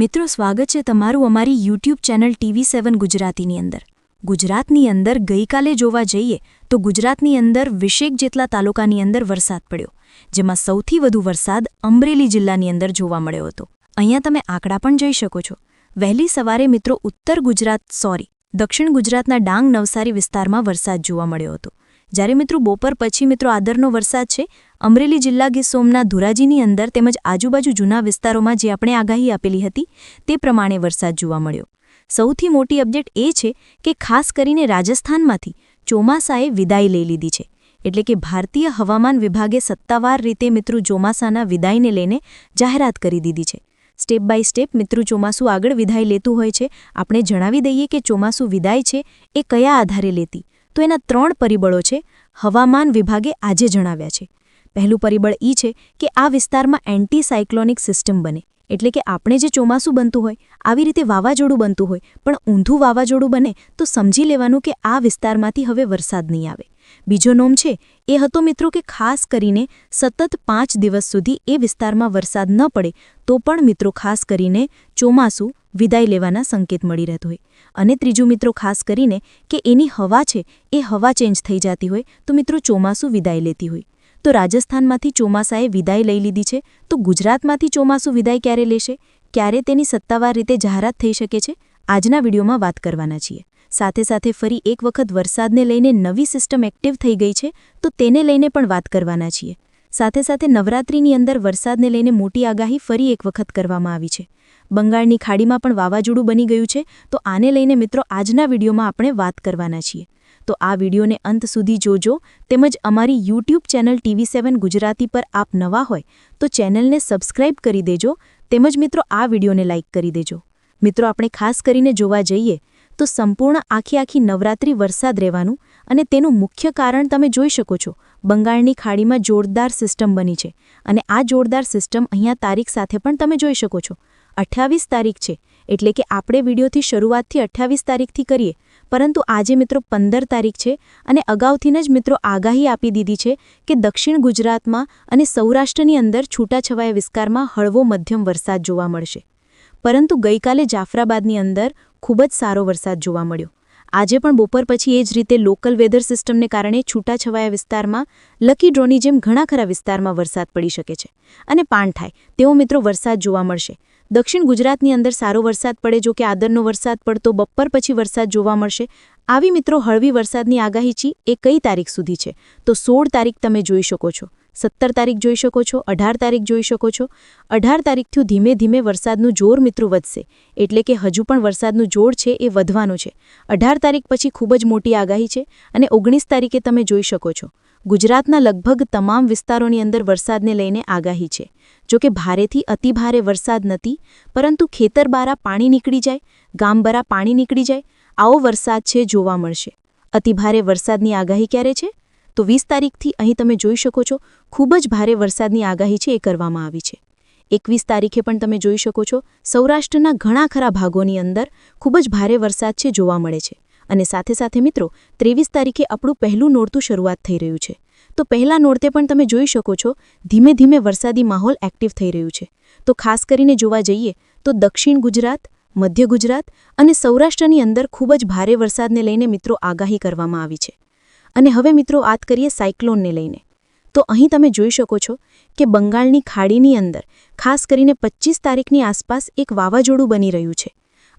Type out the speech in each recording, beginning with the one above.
મિત્રો, સ્વાગત છે તમારું અમારી યુટ્યુબ ચેનલ ટીવી સેવન ગુજરાતીની અંદર. ગુજરાતની અંદર ગઈકાલે જોવા જઈએ તો ગુજરાતની અંદર વિશેક જેટલા તાલુકાની અંદર વરસાદ પડ્યો, જેમાં સૌથી વધુ વરસાદ અમરેલી જિલ્લાની અંદર જોવા મળ્યો હતો. અહીંયા તમે આંકડા પણ જઈ શકો છો. વહેલી સવારે મિત્રો, ઉત્તર ગુજરાત, સોરી, દક્ષિણ ગુજરાતના ડાંગ નવસારી વિસ્તારમાં વરસાદ જોવા મળ્યો હતો. જ્યારે મિત્રો, બપોર પછી મિત્રો, આદરનો વરસાદ છે અમરેલી જિલ્લા ગીર સોમના ધોરાજીની અંદર તેમજ આજુબાજુ જૂના વિસ્તારોમાં જે આપણે આગાહી આપેલી હતી, તે પ્રમાણે વરસાદ જોવા મળ્યો. સૌથી મોટી અપડેટ એ છે કે ખાસ કરીને રાજસ્થાનમાંથી ચોમાસાએ વિદાય લઈ લીધી છે. એટલે કે ભારતીય હવામાન વિભાગે સત્તાવાર રીતે મિત્રો ચોમાસાના વિદાયને લઈને જાહેરાત કરી દીધી છે. સ્ટેપ બાય સ્ટેપ મિત્રો ચોમાસું આગળ વિદાય લેતું હોય છે. આપણે જણાવી દઈએ કે ચોમાસું વિદાય છે એ કયા આધારે લેતી? તો એના ત્રણ પરિબળો છે, હવામાન વિભાગે આજે જણાવ્યા છે. પહેલું પરિબળ એ છે કે આ વિસ્તારમાં એન્ટીસાયક્લોનિક સિસ્ટમ બને. એટલે કે આપણે જે ચોમાસું બનતું હોય, આવી રીતે વાવાઝોડું બનતું હોય, પણ ઊંધું વાવાઝોડું બને, તો સમજી લેવાનું કે આ વિસ્તારમાંથી હવે વરસાદ નહીં આવે. બીજો નોમ છે, એ હતો મિત્રો કે ખાસ કરીને સતત પાંચ દિવસ સુધી એ વિસ્તારમાં વરસાદ ન પડે, તો પણ મિત્રો ખાસ કરીને ચોમાસું વિદાય લેવાના સંકેત મળી રહેતો હોય. અને ત્રીજું મિત્રો ખાસ કરીને કે એની હવા છે, એ હવા ચેન્જ થઈ જતી હોય, તો મિત્રો ચોમાસું વિદાય લેતી હોય. તો રાજસ્થાનમાંથી ચોમાસાએ વિદાય લઈ લીધી છે. તો ગુજરાતમાંથી ચોમાસું વિદાય ક્યારે લેશે? ક્યારે તેની સત્તાવાર રીતે જાહેરાત થઈ શકે છે? આજના વિડીયોમાં વાત કરવાના છીએ. સાથે સાથે ફરી એક વખત વરસાદને લઈને નવી સિસ્ટમ એક્ટિવ થઈ ગઈ છે, તો તેને લઈને પણ વાત કરવાના છીએ. સાથે સાથે નવરાત્રિની અંદર વરસાદને લઈને મોટી આગાહી ફરી એક વખત કરવામાં આવી છે. બંગાળની ખાડીમાં પણ વાવાઝોડું બની ગયું છે, તો આને લઈને મિત્રો આજના વિડીયોમાં આપણે વાત કરવાના છીએ. તો આ વિડીયોને અંત સુધી જોજો. તેમજ અમારી YouTube channel TV seven Gujarati પર આપ નવા હોય તો ચેનલને સબસ્ક્રાઇબ કરી દેજો. તેમજ મિત્રો, આ વિડીયોને લાઇક કરી દેજો. મિત્રો, આપણે ખાસ કરીને જોવા જઈએ તો સંપૂર્ણ આખી આખી નવરાત્રિ વરસાદ રહેવાનું અને તેનું મુખ્ય કારણ તમે જોઈ શકો છો. બંગાળની ખાડીમાં જોરદાર સિસ્ટમ બની છે અને આ જોરદાર સિસ્ટમ અહીંયા તારીખ સાથે પણ તમે જોઈ શકો છો. અઠ્ઠાવીસ તારીખ છે. એટલે કે આપણે વિડીયોથી શરૂઆતથી અઠ્યાવીસ તારીખથી કરીએ. પરંતુ આજે મિત્રો પંદર તારીખ છે અને અગાઉથી જ મિત્રો આગાહી આપી દીધી છે કે દક્ષિણ ગુજરાતમાં અને સૌરાષ્ટ્રની અંદર છૂટાછવાયા વિસ્તારમાં હળવો મધ્યમ વરસાદ જોવા મળશે. પરંતુ ગઈકાલે જાફરાબાદની અંદર ખૂબ જ સારો વરસાદ જોવા મળ્યો. આજે પણ બપોર પછી એ જ રીતે લોકલ વેધર સિસ્ટમને કારણે છૂટાછવાયા વિસ્તારમાં, લકી ડ્રોની જેમ ઘણા ખરા વિસ્તારમાં વરસાદ પડી શકે છે. અને પાન થાય, તેવો મિત્રો વરસાદ જોવા મળશે. દક્ષિણ ગુજરાતની અંદર સારો વરસાદ પડે, જો કે આદરનો વરસાદ પડતો બપોર પછી વરસાદ જોવા મળશે. આવી મિત્રો, હળવી વરસાદની આગાહી છે એ કઈ તારીખ સુધી છે? તો સોળ તારીખ તમે જોઈ શકો છો. સત્તર તારીખ જોઈ શકો છો. અઢાર તારીખ જોઈ શકો છો. અઢાર તારીખથી ધીમે ધીમે વરસાદનું જોર મિત્રો વધશે. એટલે કે હજુ પણ વરસાદનું જોર છે એ વધવાનું છે. અઢાર તારીખ પછી ખૂબ જ મોટી આગાહી છે અને ઓગણીસ તારીખે તમે જોઈ શકો છો. ગુજરાતના લગભગ તમામ વિસ્તારોની અંદર વરસાદને લઈને આગાહી છે. જો કે ભારેથી અતિભારે વરસાદ નથી, પરંતુ ખેતરબારા પાણી નીકળી જાય, ગામબરા પાણી નીકળી જાય, આવો વરસાદ છે જોવા મળશે. અતિભારે વરસાદની આગાહી ક્યારે છે? તો વીસ તારીખથી અહીં તમે જોઈ શકો છો, ખૂબ જ ભારે વરસાદની આગાહી છે એ કરવામાં આવી છે. એકવીસ તારીખે પણ તમે જોઈ શકો છો, સૌરાષ્ટ્રના ઘણા ખરા ભાગોની અંદર ખૂબ જ ભારે વરસાદ છે જોવા મળે છે. અને સાથે સાથે મિત્રો, ત્રેવીસ તારીખે આપણું પહેલું નોરતું શરૂઆત થઈ રહ્યું છે. તો પહેલા નોરતે પણ તમે જોઈ શકો છો, ધીમે ધીમે વરસાદી માહોલ એક્ટિવ થઈ રહ્યું છે. તો ખાસ કરીને જોવા જઈએ, તો દક્ષિણ ગુજરાત, મધ્ય ગુજરાત અને સૌરાષ્ટ્રની અંદર ખૂબ જ ભારે વરસાદને લઈને મિત્રો આગાહી કરવામાં આવી છે. અને હવે મિત્રો વાત કરીએ સાયક્લોનને લઈને. તો અહીં તમે જોઈ શકો છો કે બંગાળની ખાડીની અંદર, ખાસ કરીને પચીસ તારીખની આસપાસ એક વાવાઝોડું બની રહ્યું છે.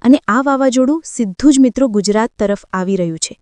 અને આ વાવાઝોડું સીધું જ મિત્રો ગુજરાત તરફ આવી રહ્યું છે.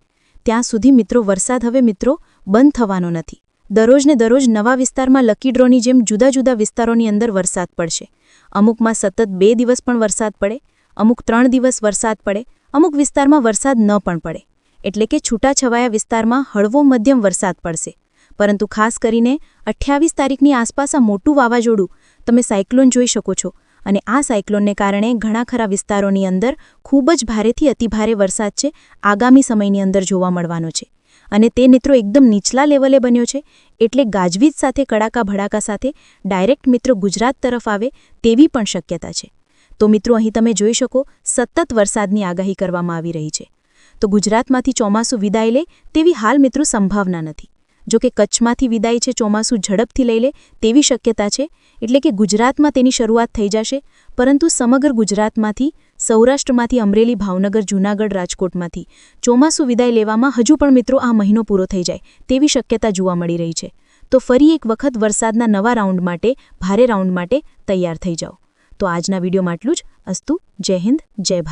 ત્યાં સુધી મિત્રો વરસાદ હવે મિત્રો બંધ થવાનો નથી. દરરોજને દરરોજ નવા વિસ્તારમાં લકી ડ્રોની જેમ જુદા જુદા વિસ્તારોની અંદર વરસાદ પડશે. અમુકમાં સતત બે દિવસ પણ વરસાદ પડે, અમુક ત્રણ દિવસ વરસાદ પડે, અમુક વિસ્તારમાં વરસાદ ન પણ પડે. એટલે કે છૂટાછવાયા વિસ્તારમાં હળવો મધ્યમ વરસાદ પડશે. પરંતુ ખાસ કરીને અઠ્યાવીસ તારીખની આસપાસ આ મોટું વાવાઝોડું તમે સાયક્લોન જોઈ શકો છો. અને આ સાયક્લોનને કારણે ઘણા ખરા વિસ્તારોની અંદર ખૂબ જ ભારેથી અતિભારે વરસાદ છે, આગામી સમયની અંદર જોવા મળવાનો છે. અને તે મિત્રો એકદમ નીચલા લેવલે બન્યો છે, એટલે ગાજવીજ સાથે, કડાકા ભડાકા સાથે ડાયરેક્ટ મિત્રો ગુજરાત તરફ આવે તેવી પણ શક્યતા છે. તો મિત્રો અહીં તમે જોઈ શકો, સતત વરસાદની આગાહી કરવામાં આવી રહી છે. તો ગુજરાતમાંથી ચોમાસું વિદાય લે તેવી હાલ મિત્રો સંભાવના નથી. જો કે કચ્છમાંથી વિદાય છે, ચોમાસું ઝડપથી લઈ લે તેવી શક્યતા છે, એટલે કે ગુજરાતમાં તેની શરૂઆત થઈ જશે. પરંતુ સમગ્ર ગુજરાતમાંથી, સૌરાષ્ટ્રમાંથી, અમરેલી, ભાવનગર, જૂનાગઢ, રાજકોટમાંથી ચોમાસું વિદાય લેવામાં હજુ પણ મિત્રો આ મહિનો પૂરો થઈ જાય તેવી શક્યતા જોવા મળી રહી છે. તો ફરી એક વખત વરસાદના નવા રાઉન્ડ માટે, ભારે રાઉન્ડ માટે તૈયાર થઈ જાઓ. તો આજના વિડીયોમાં આટલું જ. અસ્તુ, જય હિન્દ, જય ભારત.